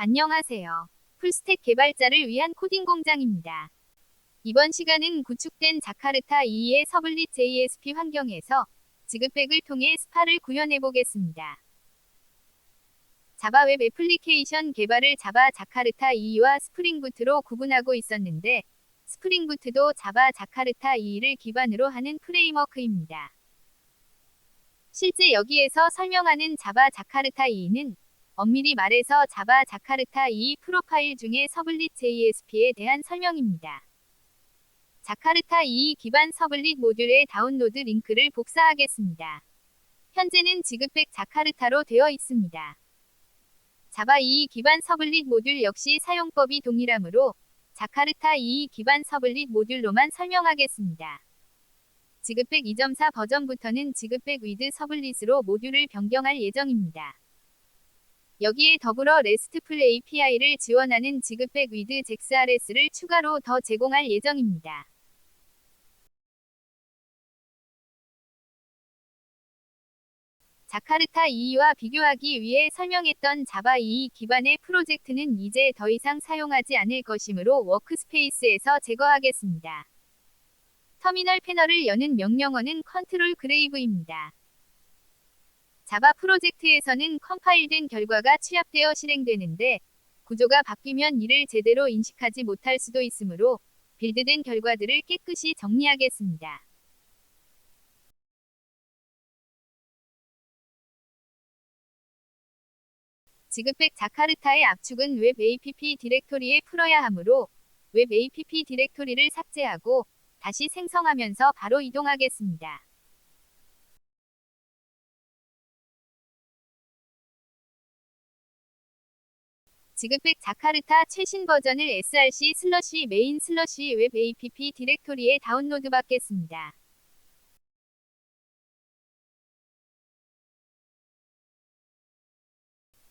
안녕하세요. 풀스택 개발자를 위한 코딩 공장입니다. 이번 시간은 구축된 자카르타 2의 서블릿 JSP 환경에서 지급백을 통해 스파를 구현해 보겠습니다. 자바 웹 애플리케이션 개발을 자바 자카르타 2와 스프링부트로 구분하고 있었는데 스프링부트도 자바 자카르타 2를 기반으로 하는 프레임워크입니다. 실제 여기에서 설명하는 자바 자카르타 2는 엄밀히 말해서 자바 자카르타 2 프로파일 중에 서블릿 JSP에 대한 설명입니다. 자카르타 2 기반 서블릿 모듈의 다운로드 링크를 복사하겠습니다. 현재는 지급백 자카르타로 되어 있습니다. 자바 2 기반 서블릿 모듈 역시 사용법이 동일하므로 자카르타 2 기반 서블릿 모듈로만 설명하겠습니다. 지급백 2.4 버전부터는 지급백 위드 서블릿으로 모듈을 변경할 예정입니다. 여기에 더불어 RESTful API를 지원하는 지급백 위드 JXRS를 추가로 더 제공할 예정입니다. 자카르타 2와 비교하기 위해 설명했던 자바 2 기반의 프로젝트는 이제 더 이상 사용하지 않을 것이므로 워크스페이스에서 제거하겠습니다. 터미널 패널을 여는 명령어는 컨트롤 그레이브입니다. 자바 프로젝트에서는 컴파일된 결과가 취합되어 실행되는데 구조가 바뀌면 이를 제대로 인식하지 못할 수도 있으므로 빌드된 결과들을 깨끗이 정리하겠습니다. 지급백 자카르타의 압축은 웹 app 디렉토리에 풀어야 하므로 웹 app 디렉토리를 삭제하고 다시 생성하면서 바로 이동하겠습니다. 지급백 자카르타 최신 버전을 src 슬러시 메인 슬러시 웹 app 디렉토리에 다운로드 받겠습니다.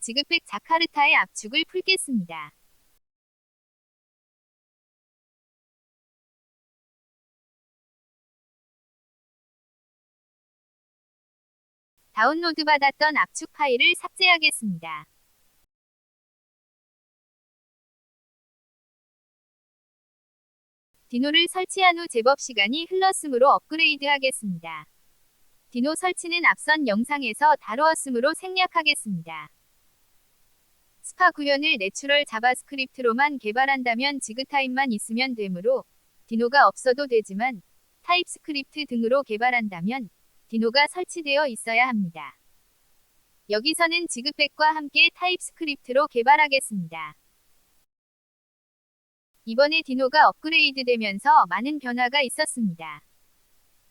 지급백 자카르타의 압축을 풀겠습니다. 다운로드 받았던 압축 파일을 삭제하겠습니다. 디노를 설치한 후 제법 시간이 흘렀으므로 업그레이드 하겠습니다. 디노 설치는 앞선 영상에서 다루었으므로 생략하겠습니다. 스파 구현을 내추럴 자바스크립트로만 개발한다면 지그타입만 있으면 되므로 디노가 없어도 되지만 타입스크립트 등으로 개발한다면 디노가 설치되어 있어야 합니다. 여기서는 지급백과 함께 타입스크립트로 개발하겠습니다. 이번에 디노가 업그레이드 되면서 많은 변화가 있었습니다.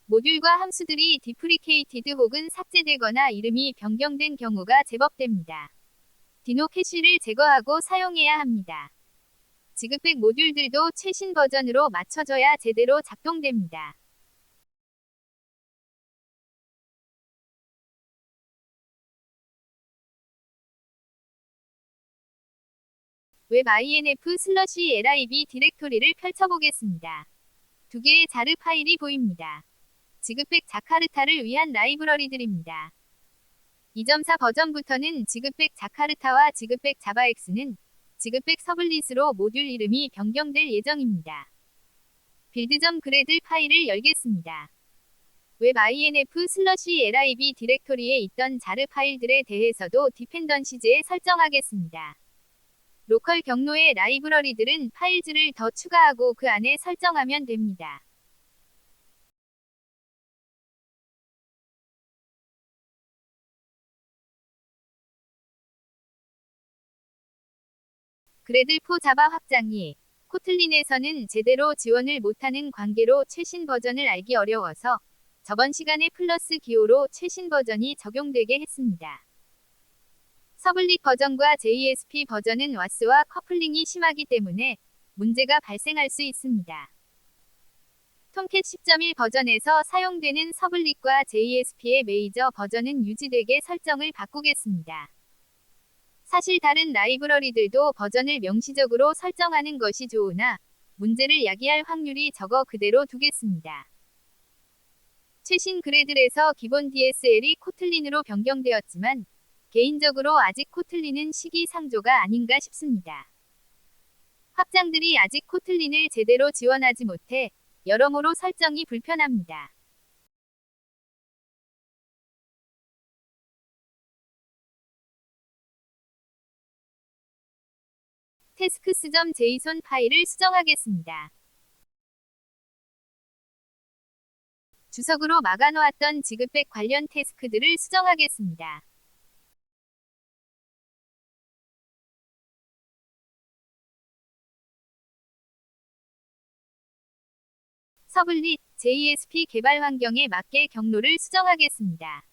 모듈과 함수들이 디프리케이티드 혹은 삭제되거나 이름이 변경된 경우가 제법 됩니다. 디노 캐시를 제거하고 사용해야 합니다. 지급백 모듈들도 최신 버전으로 맞춰져야 제대로 작동됩니다. 웹 inf 슬러시 lib 디렉토리를 펼쳐보겠습니다. 두 개의 자르 파일이 보입니다. 지급백 자카르타를 위한 라이브러리들입니다. 2.4 버전부터는 지급백 자카르타와 지급백 자바X는 지급백 서블릿으로 모듈 이름이 변경될 예정입니다. 빌드.점 그래들 파일을 열겠습니다. 웹 inf 슬러시 lib 디렉토리에 있던 자르 파일들에 대해서도 디펜던시즈에 설정하겠습니다. 로컬 경로의 라이브러리들은 파일즈를 더 추가하고 그 안에 설정하면 됩니다. 그래들포 자바 확장이 코틀린에서는 제대로 지원을 못하는 관계로 최신 버전을 알기 어려워서 저번 시간에 플러스 기호로 최신 버전이 적용되게 했습니다. 서블릿 버전과 JSP 버전은 와스와 커플링이 심하기 때문에 문제가 발생할 수 있습니다. 톰캣 10.1 버전에서 사용되는 서블릿과 JSP의 메이저 버전은 유지되게 설정을 바꾸겠습니다. 사실 다른 라이브러리들도 버전을 명시적으로 설정하는 것이 좋으나 문제를 야기할 확률이 적어 그대로 두겠습니다. 최신 그래들에서 기본 DSL이 코틀린으로 변경되었지만 개인적으로 아직 코틀린은 시기상조가 아닌가 싶습니다. 확장들이 아직 코틀린을 제대로 지원하지 못해 여러모로 설정이 불편합니다. 태스크 스.점 제이손 파일을 수정하겠습니다. 주석으로 막아놓았던 지급백 관련 태스크들을 수정하겠습니다. 서블릿 JSP 개발 환경에 맞게 경로를 수정하겠습니다.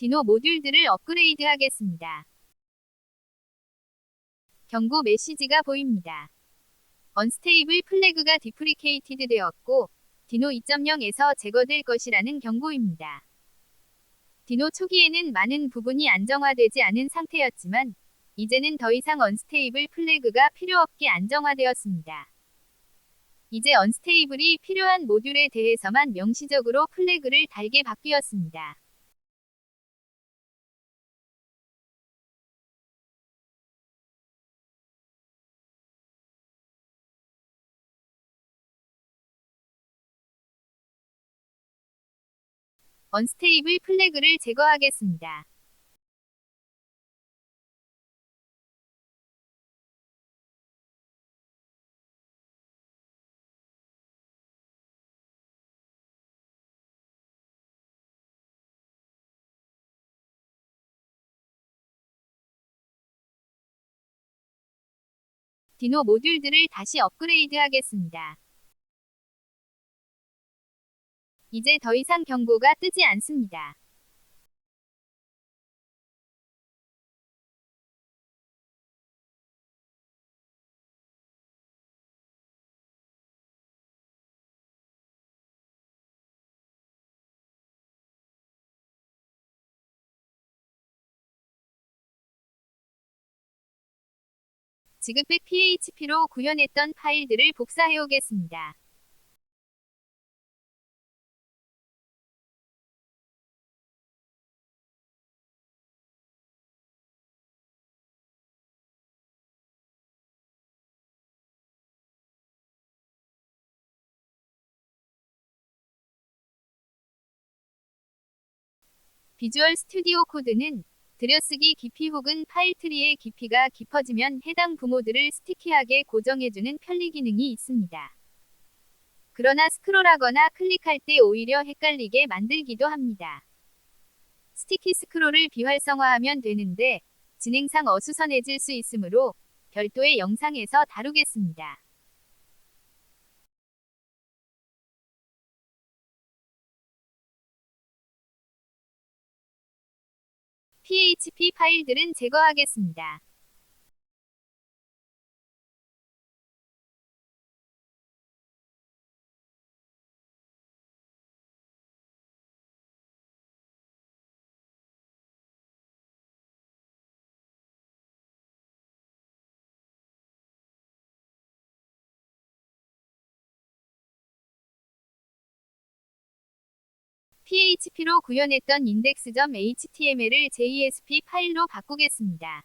디노 모듈들을 업그레이드 하겠습니다. 경고 메시지가 보입니다. 언스테이블 플래그가 디프리케이티드 되었고 디노 2.0에서 제거될 것이라는 경고입니다. 디노 초기에는 많은 부분이 안정화되지 않은 상태였지만 이제는 더 이상 언스테이블 플래그가 필요 없게 안정화되었습니다. 이제 언스테이블이 필요한 모듈에 대해서만 명시적으로 플래그를 달게 바뀌었습니다. 언스테이블 플래그를 제거하겠습니다. 디노 모듈들을 다시 업그레이드 하겠습니다. 이제 더 이상 경고가 뜨지 않습니다. 지급백 PHP로 구현했던 파일들을 복사해 오겠습니다. 비주얼 스튜디오 코드는 들여쓰기 깊이 혹은 파일 트리의 깊이가 깊어지면 해당 부모들을 스티키하게 고정해주는 편리 기능이 있습니다. 그러나 스크롤하거나 클릭할 때 오히려 헷갈리게 만들기도 합니다. 스티키 스크롤을 비활성화하면 되는데 진행상 어수선해질 수 있으므로 별도의 영상에서 다루겠습니다. Php 파일들은 제거하겠습니다. PHP로 구현했던 index.html을 JSP 파일로 바꾸겠습니다.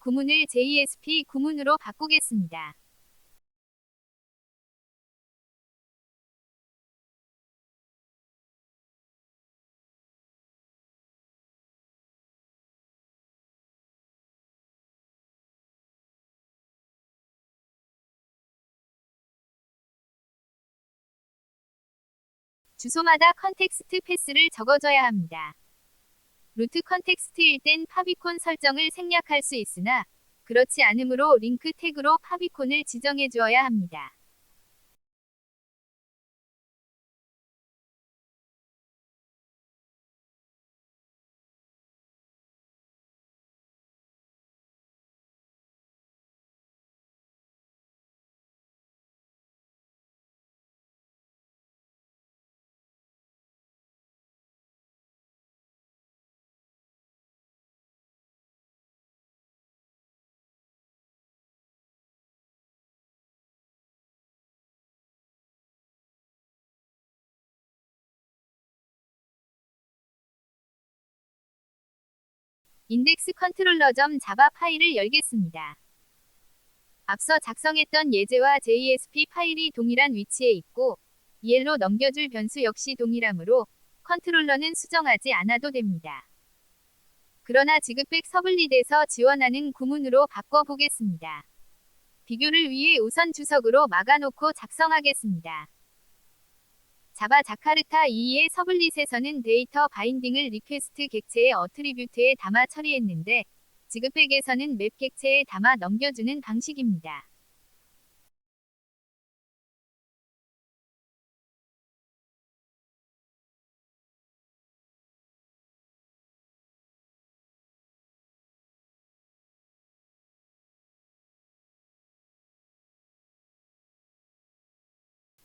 구문을 JSP 구문으로 바꾸겠습니다. 주소마다 컨텍스트 패스를 적어줘야 합니다. 루트 컨텍스트일 땐 파비콘 설정을 생략할 수 있으나 그렇지 않으므로 링크 태그로 파비콘을 지정해 주어야 합니다. 인덱스 컨트롤러 점 자바 파일을 열겠습니다. 앞서 작성했던 예제와 JSP 파일이 동일한 위치에 있고 EL로 넘겨줄 변수 역시 동일하므로 컨트롤러는 수정하지 않아도 됩니다. 그러나 지급백 서블릿에서 지원하는 구문으로 바꿔보겠습니다. 비교를 위해 우선 주석으로 막아놓고 작성하겠습니다. 자바 자카르타 2의 서블릿에서는 데이터 바인딩을 리퀘스트 객체의 어트리뷰트에 담아 처리했는데 지급백에서는 맵 객체에 담아 넘겨주는 방식입니다.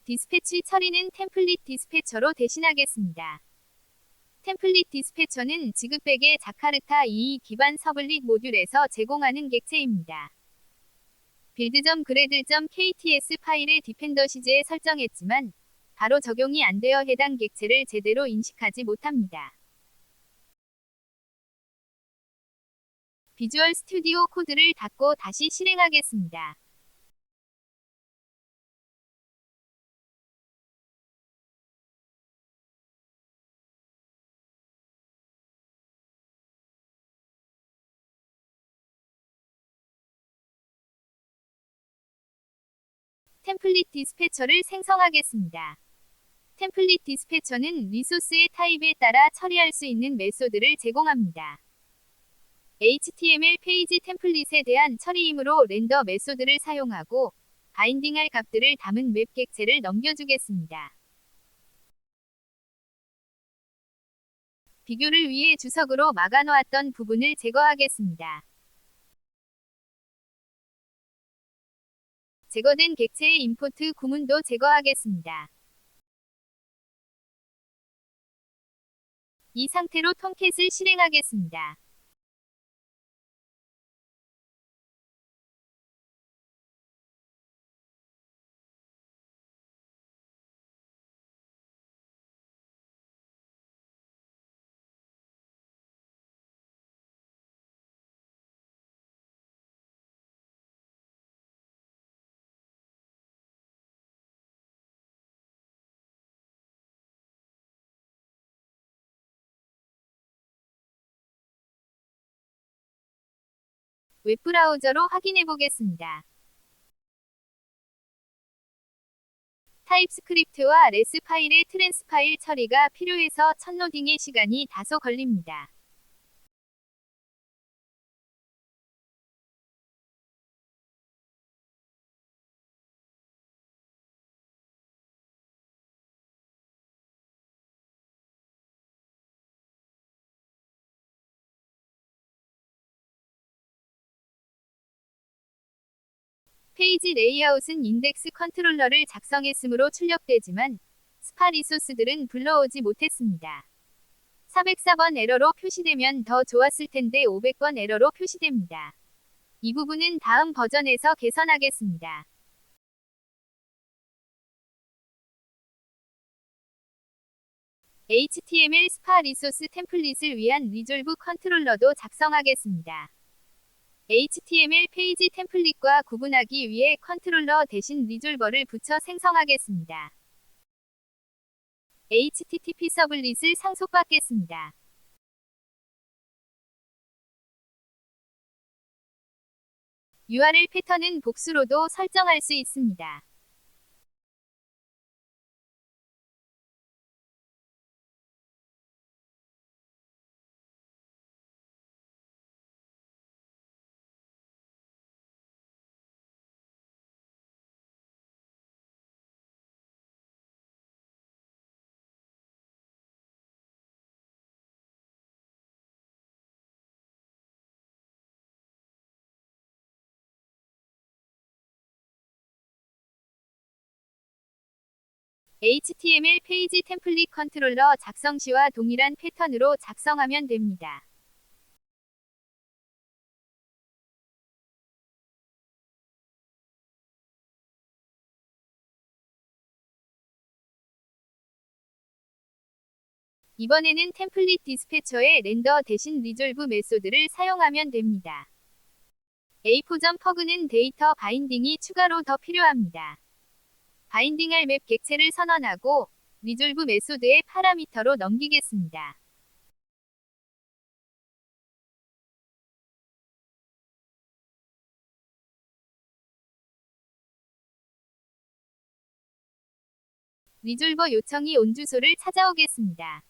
디스패치 처리는 템플릿 디스패처로 대신하겠습니다. 템플릿 디스패처는 지급백의 자카르타 2 기반 서블릿 모듈에서 제공하는 객체입니다. build.gradle.kts 파일의 디펜더 시제에 설정했지만 바로 적용이 안 되어 해당 객체를 제대로 인식하지 못합니다. 비주얼 스튜디오 코드를 닫고 다시 실행하겠습니다. 템플릿 디스패처를 생성하겠습니다. 템플릿 디스패처는 리소스의 타입에 따라 처리할 수 있는 메소드를 제공합니다. HTML 페이지 템플릿에 대한 처리이므로 렌더 메소드를 사용하고 바인딩할 값들을 담은 웹 객체를 넘겨주겠습니다. 비교를 위해 주석으로 막아놓았던 부분을 제거하겠습니다. 제거된 객체의 임포트 구문도 제거하겠습니다. 이 상태로 톰캣을 실행하겠습니다. 웹브라우저로 확인해 보겠습니다. 타입스크립트와 레스 파일의 트랜스 파일 처리가 필요해서 첫 로딩의 시간이 다소 걸립니다. 페이지 레이아웃은 인덱스 컨트롤러를 작성했으므로 출력되지만 스파 리소스들은 불러오지 못했습니다. 404번 에러로 표시되면 더 좋았을 텐데 500번 에러로 표시됩니다. 이 부분은 다음 버전에서 개선하겠습니다. HTML 스파 리소스 템플릿을 위한 리졸브 컨트롤러도 작성하겠습니다. HTML 페이지 템플릿과 구분하기 위해 컨트롤러 대신 리졸버를 붙여 생성하겠습니다. HTTP 서블릿을 상속받겠습니다. URL 패턴은 복수로도 설정할 수 있습니다. HTML 페이지 템플릿 컨트롤러 작성 시와 동일한 패턴으로 작성하면 됩니다. 이번에는 템플릿 디스패처의 렌더 대신 리졸브 메소드를 사용하면 됩니다. A4.pug는 데이터 바인딩이 추가로 더 필요합니다. 바인딩할 맵 객체를 선언하고 리졸브 메소드의 파라미터로 넘기겠습니다. 리졸버 요청이 온 주소를 찾아오겠습니다.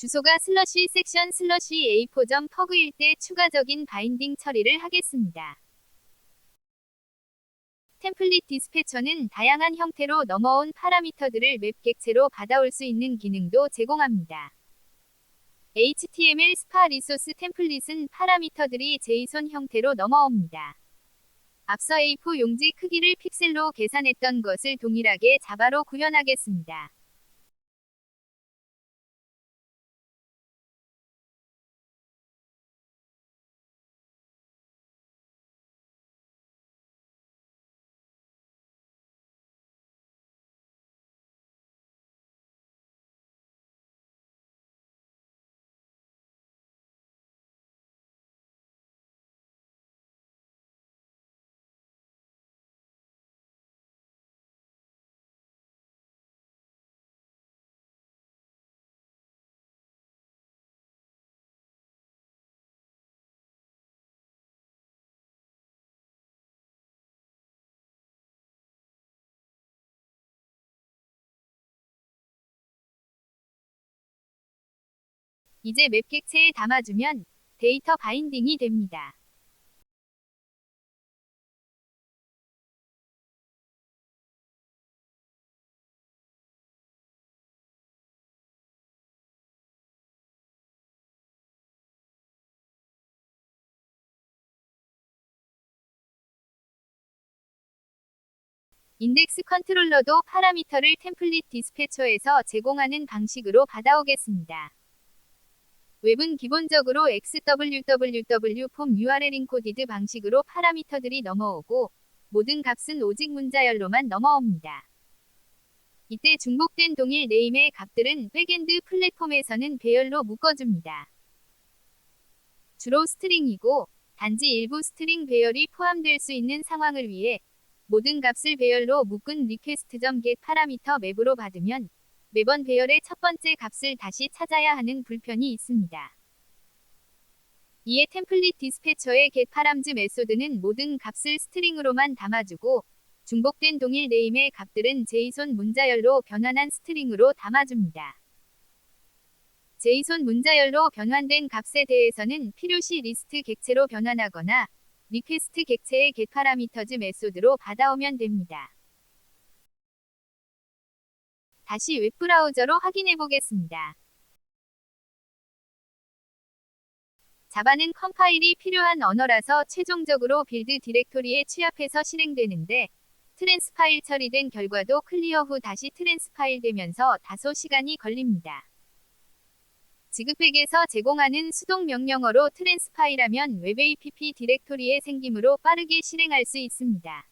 주소가 슬러시 섹션 슬러시 a4.pug일 때 추가적인 바인딩 처리를 하겠습니다. 템플릿 디스패처는 다양한 형태로 넘어온 파라미터들을 맵 객체로 받아올 수 있는 기능도 제공합니다. HTML 스파 리소스 템플릿은 파라미터들이 JSON 형태로 넘어옵니다. 앞서 A4 용지 크기를 픽셀로 계산했던 것을 동일하게 자바로 구현하겠습니다. 이제 맵 객체에 담아주면 데이터 바인딩이 됩니다. 인덱스 컨트롤러도 파라미터를 템플릿 디스패처에서 제공하는 방식으로 받아오겠습니다. 웹은 기본적으로 XWWW 폼 URL 인코디드 방식으로 파라미터들이 넘어오고 모든 값은 오직 문자열로만 넘어옵니다. 이때 중복된 동일 네임의 값들은 백엔드 플랫폼에서는 배열로 묶어줍니다. 주로 스트링이고 단지 일부 스트링 배열이 포함될 수 있는 상황을 위해 모든 값을 배열로 묶은 request.get 파라미터 맵으로 받으면 매번 배열의 첫 번째 값을 다시 찾아야 하는 불편이 있습니다. 이에 템플릿 디스패처의 getParams 메소드는 모든 값을 스트링으로만 담아주고 중복된 동일 네임의 값들은 JSON 문자열로 변환한 스트링으로 담아줍니다. JSON 문자열로 변환된 값에 대해서는 필요시 리스트 객체로 변환하거나 리퀘스트 객체의 getParameters 메소드로 받아오면 됩니다. 다시 웹브라우저로 확인해 보겠습니다. 자바는 컴파일이 필요한 언어라서 최종적으로 빌드 디렉토리에 취합해서 실행되는데 트랜스파일 처리된 결과도 클리어 후 다시 트랜스파일 되면서 다소 시간이 걸립니다. 지급팩에서 제공하는 수동 명령어로 트랜스파일하면 웹 app 디렉토리의 생김으로 빠르게 실행할 수 있습니다.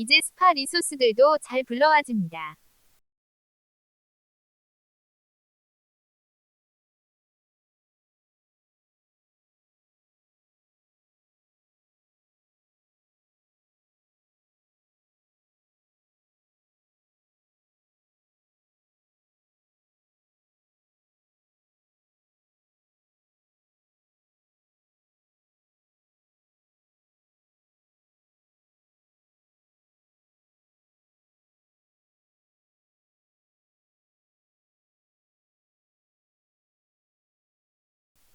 이제 스파 리소스들도 잘 불러와집니다.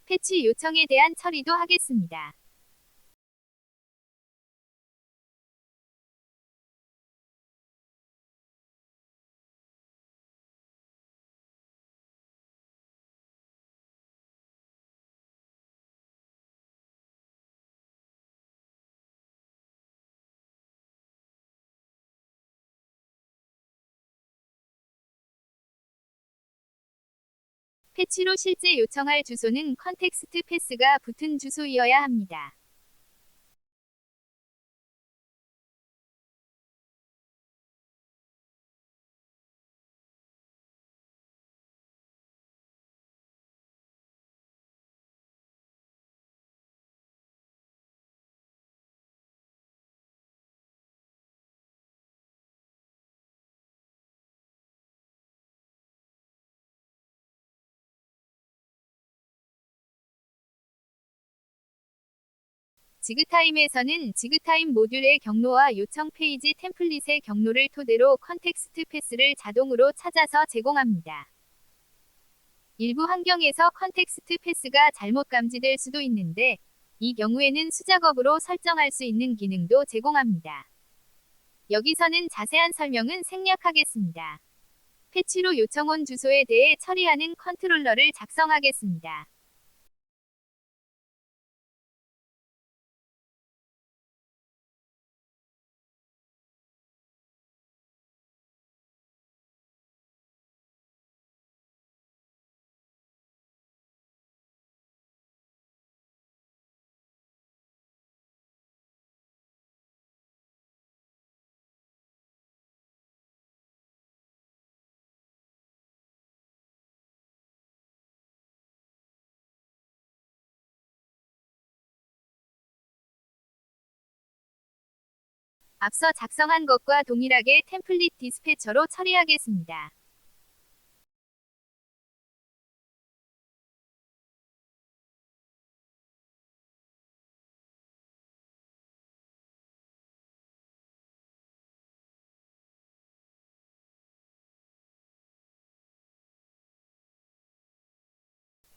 패치 요청에 대한 처리도 하겠습니다. 패치로 실제 요청할 주소는 컨텍스트 패스가 붙은 주소이어야 합니다. 지그타임에서는 지그타임 모듈의 경로와 요청 페이지 템플릿의 경로를 토대로 컨텍스트 패스를 자동으로 찾아서 제공합니다. 일부 환경에서 컨텍스트 패스가 잘못 감지될 수도 있는데 이 경우에는 수작업으로 설정할 수 있는 기능도 제공합니다. 여기서는 자세한 설명은 생략하겠습니다. 패치로 요청 온 주소에 대해 처리하는 컨트롤러를 작성하겠습니다. 앞서 작성한 것과 동일하게 템플릿 디스패처로 처리하겠습니다.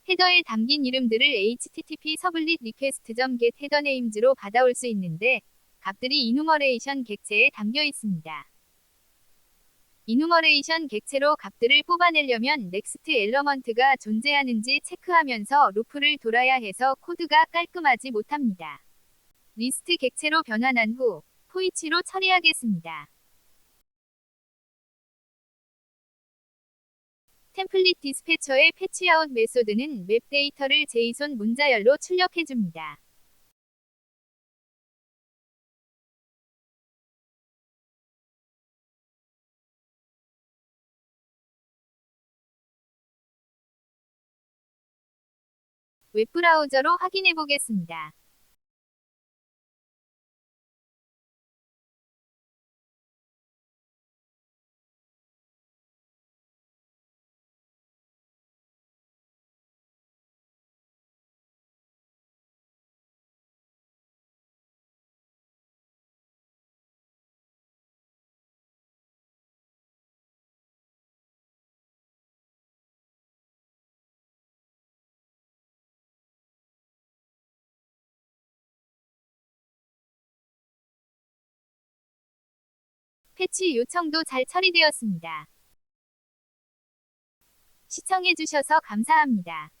헤더에 담긴 이름들을 http 서블릿 리퀘스트.get 헤더 네임즈로 받아올 수 있는데 값들이 이누머레이션 객체에 담겨 있습니다. 이누머레이션 객체로 값들을 뽑아내려면 넥스트 엘러먼트가 존재하는지 체크하면서 루프를 돌아야 해서 코드가 깔끔하지 못합니다. 리스트 객체로 변환한 후 포이치로 처리하겠습니다. 템플릿 디스패처의 패치아웃 메소드는 맵 데이터를 제이손 문자열로 출력해줍니다. 웹브라우저로 확인해 보겠습니다. 패치 요청도 잘 처리되었습니다. 시청해주셔서 감사합니다.